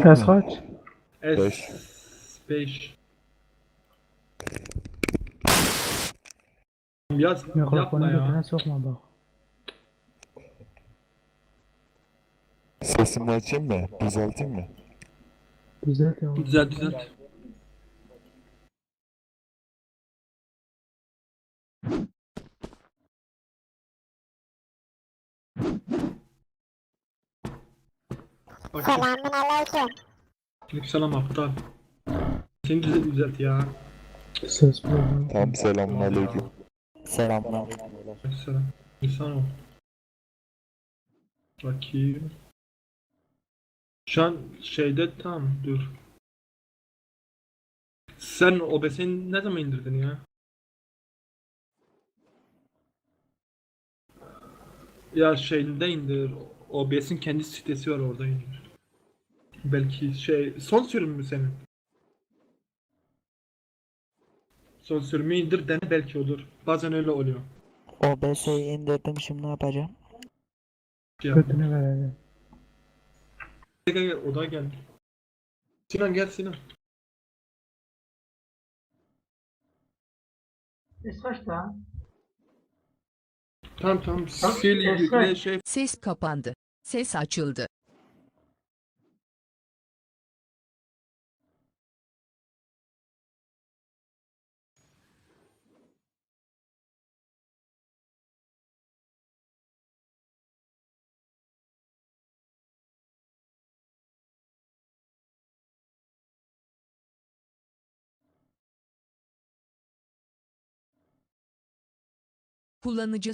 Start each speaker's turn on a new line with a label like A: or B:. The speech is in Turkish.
A: Yükselttik
B: Ters
A: mi?
B: kaç?
A: Beş.
C: S5. Yaz,
B: Mikrofonu
C: yapma ya.
B: götüne sokma bak.
A: Sesimi açayım mı? Düzelteyim mi?
B: Düzelt ya.
C: Düzelt düzelt.
D: Selamun aleyküm.
C: Aleykümselam aptal. Seni düzelt, düzelt ya.
B: Ses problemi.
A: Tamam selamun aleyküm.
E: Selamlar.
C: Aleykümselam. İnsan ol. Bakayım. Şu an şeyde tam dur. Sen OBS'ni ne zaman indirdin ya? Ya şeyinde indir. OBS'in kendi sitesi var orada indir. Belki şey son sürüm mü senin? Son sürümü indir dene belki olur. Bazen öyle oluyor.
E: OBS'yi indirdim şimdi ne yapacağım?
C: Ya,
B: Götüne verelim.
C: gel gel gel odaya gel. Sinan gel Sinan.
F: Ses kaç?
C: Tamam tamam sil yükle şey
G: Ses kapandı. Ses açıldı. Kullanıcı